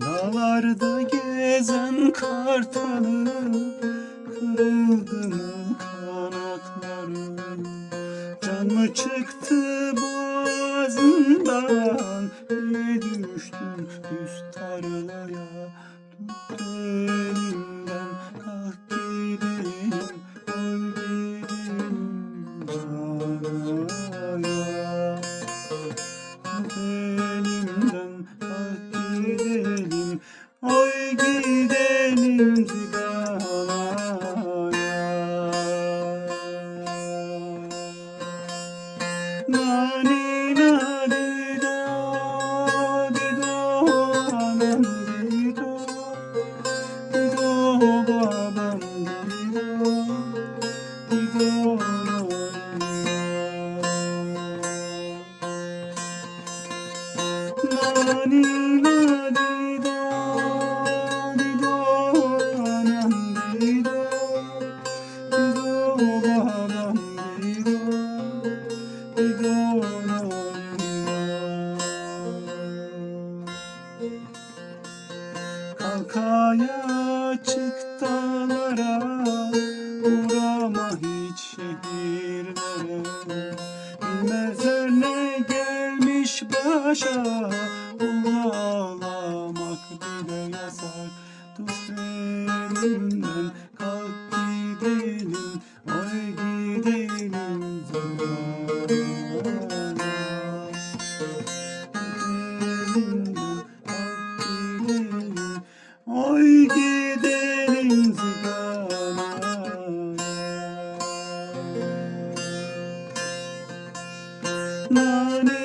Dağlarda gezen kartalı Kırıldı kanatları Can mı çıktı gidelim cigalaya Nani nani do di do anam di do di do babam di do di do nani nani do di aşağı Onu ağlamak bile yasak. Tut elimden kalk gidelim Oy gidelim zamana Elimden kalk gidelim Oy gidelim zamana Nane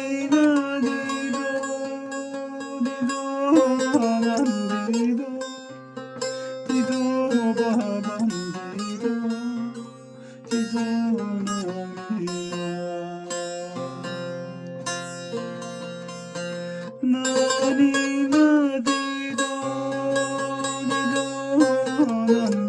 na ni na di do ni do na